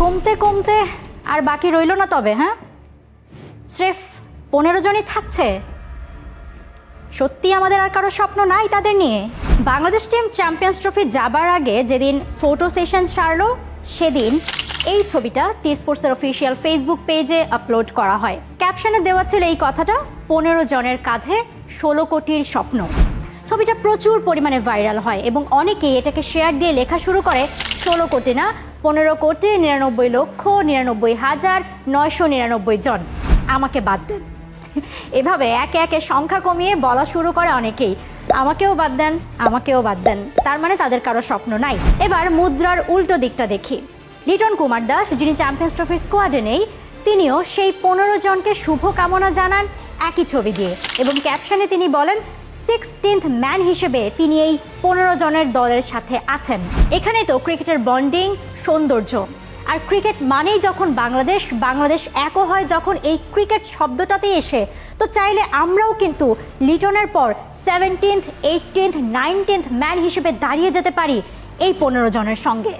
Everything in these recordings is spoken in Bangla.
কমতে কমতে আর বাকি রইল না তবে হ্যাঁ? স্রেফ পনেরো জনই থাকছে। সত্যি আমাদের আর কারও স্বপ্ন নাই তাদের নিয়ে। বাংলাদেশ টিম চ্যাম্পিয়ন্স ট্রফি যাবার আগে যেদিন ফটো সেশন ছাড়লো, সেদিন এই ছবিটা টি স্পোর্টসের অফিসিয়াল ফেসবুক পেজে আপলোড করা হয়। ক্যাপশনে দেওয়া ছিল এই কথাটা, পনেরো জনের কাঁধে ষোলো কোটির স্বপ্ন। ছবিটা প্রচুর পরিমাণে ভাইরাল হয় এবং অনেকেই এটাকে শেয়ার দিয়ে লেখা শুরু করে, ষোলো কোটি না, পনেরো কোটি, নিরানব্বই লক্ষ, নিরানব্বই হাজার, নয়শো নিরানব্বই জন। আমাকে বাদ দেন। এভাবে একে একে সংখ্যা কমিয়ে বলা শুরু করে অনেকেই। আমাকেও বাদ দেন, আমাকেও বাদ দেন। তার মানে তাদের কারও স্বপ্ন নাই। এবার মুদ্রার উল্টো দিকটা দেখি। লিটন কুমার দাস, যিনি চ্যাম্পিয়ন্স ট্রফির স্কোয়াডে নেই তিনিও সেই পনেরো জনকে শুভ কামনা জানান একই ছবি দিয়ে। এবং ক্যাপশনে তিনি বলেন সিক্সটিন্থ ম্যান হিসেবে তিনি এই পনেরো জনের দলের সাথে আছেন। এখানে তো ক্রিকেটের বন্ডিং, সৌন্দর্য। আর ক্রিকেট মানেই যখন বাংলাদেশ বাংলাদেশ একও হয় যখন এই ক্রিকেট শব্দটাতে এসে। তো চাইলে আমরাও কিন্তু লিটনের পর সেভেন্টিন্থ এইটিন্থ নাইনটিন্থ ম্যান হিসেবে দাঁড়িয়ে যেতে পারি এই পনেরো জনের সঙ্গে।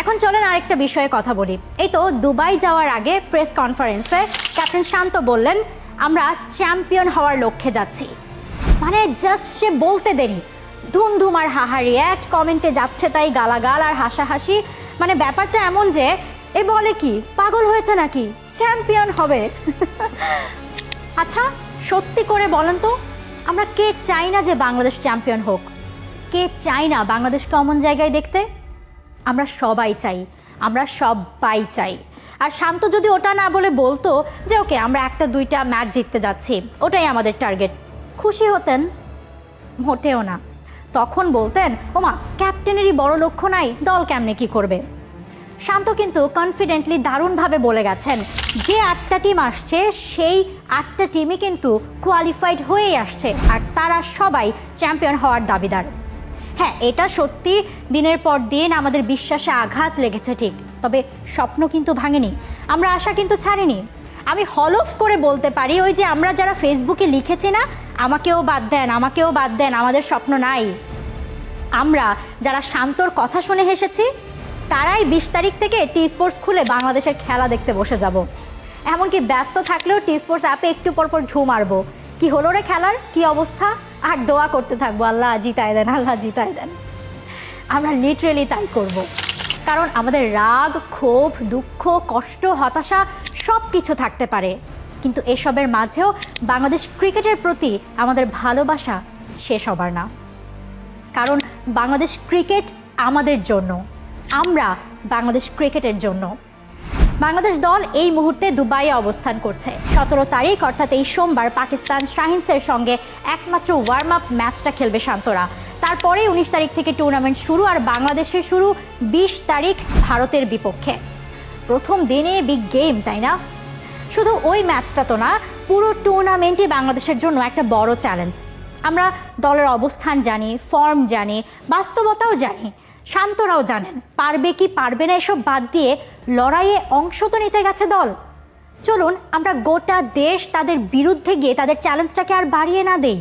এখন চলেন আরেকটা বিষয়ে কথা বলি। এই তো দুবাই যাওয়ার আগে প্রেস কনফারেন্সে ক্যাপ্টেন শান্ত বললেন, আমরা চ্যাম্পিয়ন হওয়ার লক্ষ্যে যাচ্ছি। মানে জাস্ট সে বলতে দেরি। ধুমধুম আর হাহারি, এক কমেন্টে যাচ্ছে তাই গালাগাল আর হাসাহাসি। মানে ব্যাপারটা এমন যে, এ বলে কি, পাগল হয়েছে নাকি? চ্যাম্পিয়ন হবে? আচ্ছা সত্যি করে বলেন তো, আমরা কে চাই না যে বাংলাদেশ চ্যাম্পিয়ন হোক? কে চাই না বাংলাদেশকে অমন জায়গায় দেখতে? আমরা সবাই চাই, আমরা সবাই চাই। আর শান্ত যদি ওটা না বলে বলতো যে, ওকে, আমরা একটা, দুইটা ম্যাচ জিততে যাচ্ছি। ওটাই আমাদের টার্গেট। খুশি হতেন? মোটেও না। তখন বলতেন, ওমা, ক্যাপ্টেনেরই বড় লক্ষ্য নাই, দল কেমনে কি করবে? শান্ত কিন্তু কনফিডেন্টলি দারুণভাবে বলে গেছেন, যে আটটা টিম আসছে, সেই আটটা টিমই কিন্তু কোয়ালিফাইড হয়েই আসছে, আর তারা সবাই চ্যাম্পিয়ন হওয়ার দাবিদার। হ্যাঁ এটা সত্যি দিনের পর দিন আমাদের বিশ্বাসে আঘাত লেগেছে ঠিক, তবে স্বপ্ন কিন্তু ভাঙেনি, আমরা আশা কিন্তু ছাড়িনি। আমি হলফ করে বলতে পারি, ওই যে আমরা যারা ফেসবুকে লিখেছি না, আমাকেও বাদ দেন, আমাকেও বাদ দেন, আমাদের স্বপ্ন নাই। আমরা যারা শান্তর কথা শুনে হেসেছি, তারাই বিশ তারিখ থেকে টি স্পোর্টস খুলে বাংলাদেশের খেলা দেখতে বসে যাব। এমনকি ব্যস্ত থাকলেও টি স্পোর্টস অ্যাপে একটু পর পর ঝু মারবো। কি হলো রে খেলার? কি অবস্থা? আর দোয়া করতে থাকব, আল্লাহ জিতায় দেন, আল্লাহ জিতায় দেন। আমরা লিটারেলি তাই করব। কারণ আমাদের রাগ, ক্ষোভ, দুঃখ, কষ্ট, হতাশা সব কিছু থাকতে পারে। কিন্তু এসবের মাঝেও বাংলাদেশ ক্রিকেটের প্রতি আমাদের ভালোবাসা শেষ হবার না। কারণ বাংলাদেশ ক্রিকেট আমাদের জন্য। আমরা বাংলাদেশ ক্রিকেটের জন্য। বাংলাদেশ দল এই মুহূর্তে দুবাইয়ে অবস্থান করছে। সতেরো তারিখ, অর্থাৎ এই সোমবার পাকিস্তান শাহিনসের সঙ্গে একমাত্র ওয়ার্ম আপ ম্যাচটা খেলবে শান্তরা। তারপরে উনিশ তারিখ থেকে টুর্নামেন্ট শুরু আর বাংলাদেশের শুরু বিশ তারিখ ভারতের বিপক্ষে। প্রথম দিনে বিগ গেম, তাই না? শুধু ওই ম্যাচটা তো না, পুরো টুর্নামেন্টই বাংলাদেশের জন্য একটা বড় চ্যালেঞ্জ। আমরা দলের অবস্থান জানি, ফর্ম জানি, বাস্তবতাও জানি শান্তরাও জানেন, পারবে কি পারবে না এসব বাদ দিয়ে লড়াইয়ে অংশ তো নিতে গেছে দল। চলুন, আমরা গোটা দেশ তাদের বিরুদ্ধে গিয়ে তাদের চ্যালেঞ্জটাকে আর বাড়িয়ে না দেই।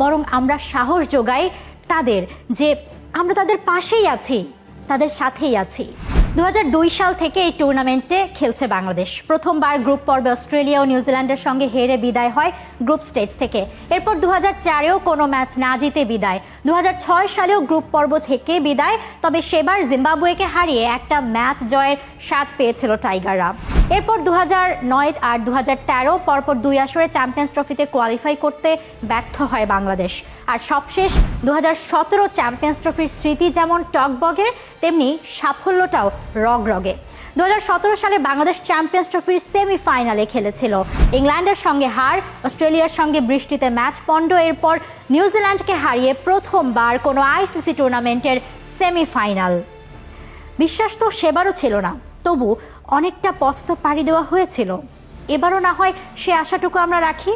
বরং আমরা সাহস যোগাই তাদের যে আমরা তাদের পাশেই আছি, তাদের সাথেই আছি। দু হাজার দুই সাল থেকে এই টুর্নামেন্টে খেলছে বাংলাদেশ। প্রথমবার গ্রুপ পর্বে অস্ট্রেলিয়া ও নিউজিল্যান্ডের সঙ্গে হেরে বিদায় হয় গ্রুপ স্টেজ থেকে। এরপর দু চারেও কোনো ম্যাচ না জিতে বিদায়। দু হাজার ছয় সালেও গ্রুপ পর্ব থেকে বিদায়, তবে সেবার জিম্বাবুয়েকে হারিয়ে একটা ম্যাচ জয়ের স্বাদ পেয়েছিল টাইগাররা। এরপর দু নয় আর দু তেরো পরপর দুই আসরে চ্যাম্পিয়ন্স ট্রফিতে কোয়ালিফাই করতে ব্যর্থ হয় বাংলাদেশ। আর সবশেষ দু সতেরো চ্যাম্পিয়ন্স ট্রফির স্মৃতি যেমন টকবগে, তেমনি সাফল্যটাও রগরগে। দু হাজার সতেরো সালে বাংলাদেশ চ্যাম্পিয়ন্স ট্রফির সেমিফাইনালে খেলেছিল। ইংল্যান্ডের সঙ্গে হার, অস্ট্রেলিয়ার সঙ্গে বৃষ্টিতে ম্যাচ পণ্ড, এরপর নিউজিল্যান্ডকে হারিয়ে প্রথমবার কোনো আইসিসি টুর্নামেন্টের সেমিফাইনাল বিশ্বাস তো সেবারও ছিল না, তবু অনেকটা পথ তো পাড়ি দেওয়া হয়েছিল। এবারও না হয় সে আশাটুকু আমরা রাখি।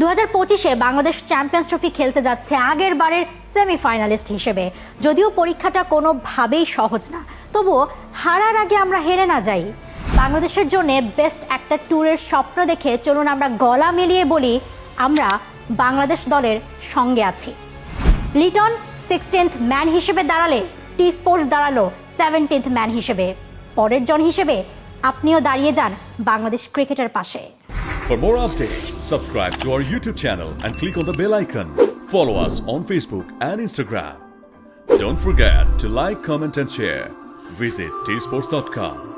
দু হাজার পঁচিশে বাংলাদেশ চ্যাম্পিয়ন্স ট্রফি খেলতে যাচ্ছে আগের বারের সেমিফাইনালিস্ট হিসেবে। যদিও পরীক্ষাটা কোনোভাবেই সহজ না, তবুও হারার আগে আমরা হেরে না যাই। বাংলাদেশের জন্য বেস্ট একটা ট্যুরের স্বপ্ন দেখে চলুন আমরা গলা মিলিয়ে বলি, আমরা বাংলাদেশ দলের সঙ্গে আছি। লিটন সিক্সটিন্থ ম্যান হিসেবে দাঁড়ালে টি স্পোর্টস দাঁড়াল সেভেন্টিন্থ ম্যান হিসেবে। পরের জন হিসেবে আপনিও দাঁড়িয়ে যান বাংলাদেশ ক্রিকেটের পাশে For more updates, subscribe to our YouTube channel and click on the bell icon. Follow us on Facebook and Instagram. Don't forget to like, comment, and share. Visit tsports.com.